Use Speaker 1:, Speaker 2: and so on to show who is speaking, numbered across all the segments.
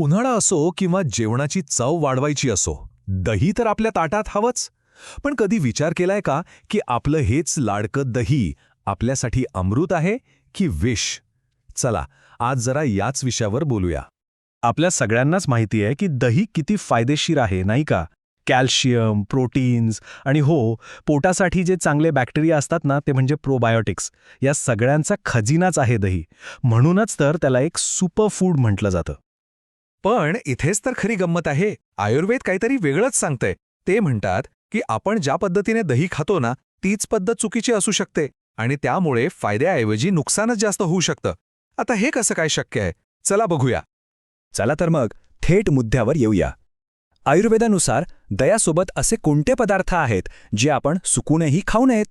Speaker 1: उन्हाळा असो किंवा जेवणाची चव वाढवायची असो दही तर आपल्या ताटात हवंच. पण कधी विचार केलाय का की आपलं हेच लाडकं दही आपल्यासाठी अमृत आहे की विष? चला आज जरा याच विषयावर बोलूया.
Speaker 2: आपल्या सगळ्यांनाच माहिती आहे की दही किती फायदेशीर आहे नाही का? कॅल्शियम प्रोटीन्स आणि हो पोटासाठी जे चांगले बॅक्टेरिया असतात ना ते म्हणजे प्रोबायोटिक्स. या सगळ्यांचा खजिनाच आहे दही. म्हणूनच तर त्याला एक सुपर फूड म्हटलं जातं.
Speaker 1: पण इथेच तर खरी गंमत आहे. आयुर्वेद काहीतरी वेगळंच सांगतंय. ते म्हणतात की आपण ज्या पद्धतीने दही खातो ना तीच पद्धत चुकीची असू शकते आणि त्यामुळे फायद्याऐवजी नुकसानच जास्त होऊ शकतं. आता हे कसं काय शक्य आहे? चला बघूया.
Speaker 3: चला तर मग थेट मुद्द्यावर येऊया. आयुर्वेदानुसार दयासोबत असे कोणते पदार्थ आहेत जे आपण सुकूनही खाऊ नयेत?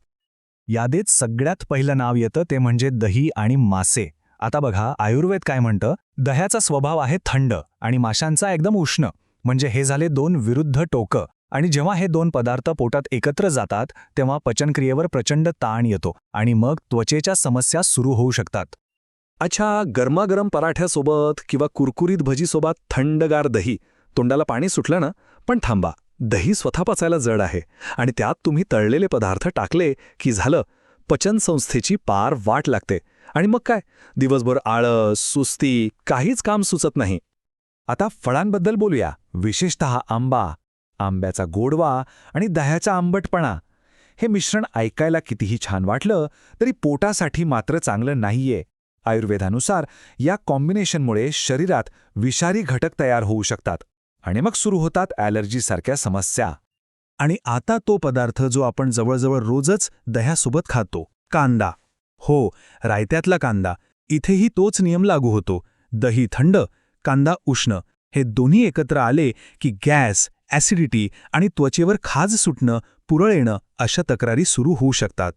Speaker 2: यादीत सगळ्यात पहिलं नाव येतं ते म्हणजे दही आणि मासे. आता बघा आयुर्वेद काय म्हणतं? दह्याचा स्वभाव आहे थंड आणि माशांचा एकदम उष्ण. म्हणजे हे झाले दोन विरुद्ध टोकं. आणि जेव्हा हे दोन पदार्थ पोटात एकत्र जातात तेव्हा पचनक्रियेवर प्रचंड ताण येतो आणि मग त्वचेच्या समस्या सुरू होऊ शकतात.
Speaker 3: अच्छा गरमागरम पराठ्यासोबत किंवा कुरकुरीत भजीसोबत थंडगार दही. तोंडाला पाणी सुटलं ना? पण थांबा दही स्वतः पचायला जड आहे. आणि त्यात तुम्ही तळलेले पदार्थ टाकले की झालं पचनसंस्थेची पार वाट लागते. आणि मग काय? दिवसभर आळस सुस्ती काहीच काम सुचत नाही.
Speaker 1: आता फळांबद्दल बोलूया. विशेषतः आंबा आंब्याचा गोडवा आणि दह्याचा आंबटपणा. हे मिश्रण ऐकायला कितीही छान वाटलं तरी पोटासाठी मात्र चांगलं नाहीये. आयुर्वेदानुसार या कॉम्बिनेशनमुळे शरीरात विषारी घटक तयार होऊ शकतात आणि मग सुरू होतात ॲलर्जीसारख्या समस्या.
Speaker 2: आणि आता तो पदार्थ जो आपण जवळजवळ रोजच दह्यासोबत खातो कांदा. हो रायत्यातला कांदा. इथेही तोच नियम लागू होतो. दही थंड कांदा उष्ण. हे दोन्ही एकत्र आले की गॅस ॲसिडिटी आणि त्वचेवर खाज सुटणं पुरळ येणं अशा तक्रारी सुरू होऊ शकतात.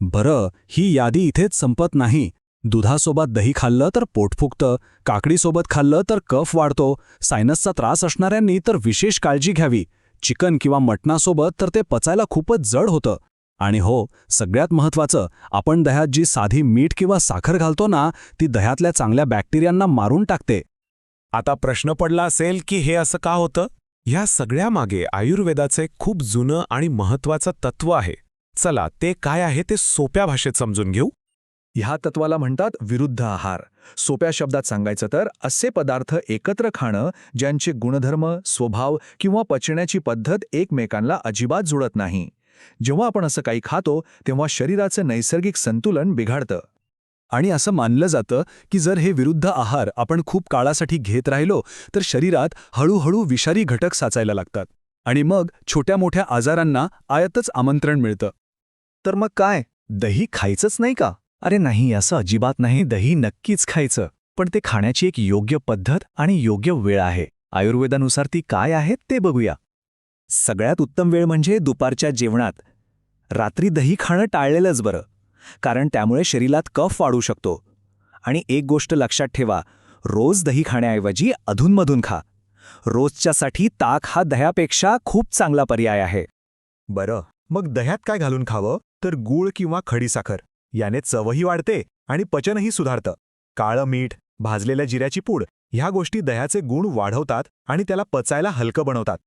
Speaker 3: बरं ही यादी इथेच संपत नाही. दुधासोबत दही खाल्लं तर पोट फुगतं काकडीसोबत खाल्लं तर कफ वाढतो सायनसचा त्रास असणाऱ्यांनी तर विशेष काळजी घ्यावी. चिकन किंवा मटणासोबत तर ते पचायला खूपच जड होतं. आणि हो सगळ्यात महत्त्वाचं आपण दह्यात जी साधी मीठ किंवा साखर घालतो ना ती दह्यातल्या चांगल्या बॅक्टेरियांना मारून टाकते.
Speaker 4: आता प्रश्न पडला असेल की हे असं का होतं? ह्या सगळ्यामागे आयुर्वेदाचे खूप जुनं आणि महत्वाचं तत्व आहे. चला ते काय आहे ते सोप्या भाषेत समजून घेऊ.
Speaker 1: ह्या तत्वाला म्हणतात विरुद्ध आहार. सोप्या शब्दात सांगायचं तर असे पदार्थ एकत्र खाणं ज्यांचे गुणधर्म स्वभाव किंवा पचण्याची पद्धत एकमेकांना अजिबात जुळत नाही. जेव्हा आपण असं काही खातो तेव्हा शरीराचं नैसर्गिक संतुलन बिघाडतं.
Speaker 3: आणि असं मानलं जातं की जर हे विरुद्ध आहार आपण खूप काळासाठी घेत राहिलो तर शरीरात हळूहळू विषारी घटक साचायला लागतात. आणि मग छोट्या मोठ्या आजारांना आयतच आमंत्रण मिळतं.
Speaker 2: तर मग काय? दही खायचंच नाही का? अरे नाही असं अजिबात नाही. दही नक्कीच खायचं. पण ते खाण्याची एक योग्य पद्धत आणि योग्य वेळ आहे. आयुर्वेदानुसार ती काय आहे ते बघूया. सगळ्यात उत्तम वेळ म्हणजे दुपारच्या जेवणात. रात्री दही खाणं टाळलेलंच बरं कारण त्यामुळे शरीरात कफ वाढू शकतो. आणि एक गोष्ट लक्षात ठेवा रोज दही खाण्याऐवजी अधूनमधून खा. रोजच्यासाठी ताक हा दह्यापेक्षा खूप चांगला पर्याय आहे.
Speaker 4: बरं मग दह्यात काय घालून खावं? तर गूळ किंवा खडीसाखर याने चवही वाढते आणि पचनही सुधारतं. काळं मीठ भाजलेल्या जिऱ्याची पूड ह्या गोष्टी दह्याचे गुण वाढवतात आणि त्याला पचायला हलकं बनवतात.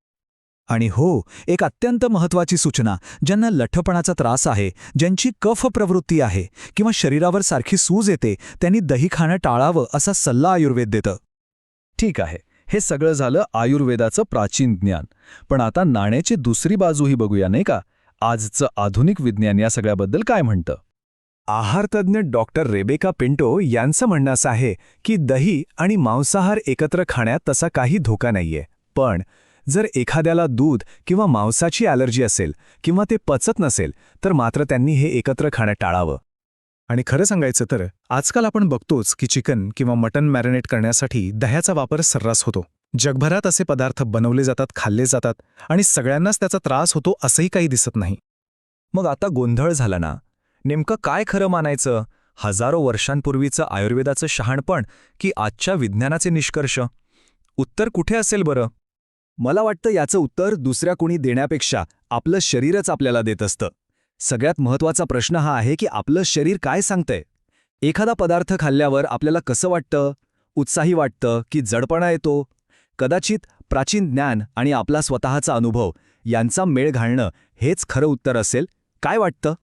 Speaker 2: आणि हो एक अत्यंत महत्वाची सूचना ज्यांना लठ्ठपणाचा त्रास आहे ज्यांची कफ प्रवृत्ती आहे किंवा शरीरावर सारखी सूज येते त्यांनी दही खाणं टाळावं असा सल्ला आयुर्वेद देतं.
Speaker 3: ठीक आहे हे सगळं झालं आयुर्वेदाचं प्राचीन ज्ञान. पण आता नाण्याची दुसरी बाजूही बघूया नाही का? आजचं आधुनिक विज्ञान या सगळ्याबद्दल काय म्हणतं?
Speaker 2: आहारतज्ञ डॉक्टर रेबेका पिंटो यांचं म्हणणं असं आहे की दही आणि मांसाहार एकत्र खाण्यात तसा काही धोका नाहीये. पण जर एखाद्याला दूध किंवा मांसाची ॲलर्जी असेल किंवा ते पचत नसेल तर मात्र त्यांनी हे एकत्र खाणं टाळावं. आणि खरं सांगायचं तर आजकाल आपण बघतोच की चिकन किंवा मटन मॅरिनेट करण्यासाठी दह्याचा वापर सर्रास होतो. जगभरात असे पदार्थ बनवले जातात खाल्ले जातात आणि सगळ्यांनाच त्याचा त्रास होतो असंही काही दिसत नाही. मग आता गोंधळ झाला ना? नेमकं काय खरं मानायचं? हजारो वर्षांपूर्वीचं आयुर्वेदाचं शहाणपण की आजच्या विज्ञानाचे निष्कर्ष? उत्तर कुठे असेल बरं? मला वाटतं याचं उत्तर दुसऱ्या कुणी देण्यापेक्षा आपलं शरीरच आपल्याला देत असतं. सगळ्यात महत्त्वाचा प्रश्न हा आहे की आपलं शरीर काय सांगतंय? एखादा पदार्थ खाल्ल्यावर आपल्याला कसं वाटतं? उत्साही वाटतं की जडपणा येतो? कदाचित प्राचीन ज्ञान आणि आपला स्वतःचा अनुभव यांचा मेळ घालणं हेच खरं उत्तर असेल. काय वाटतं?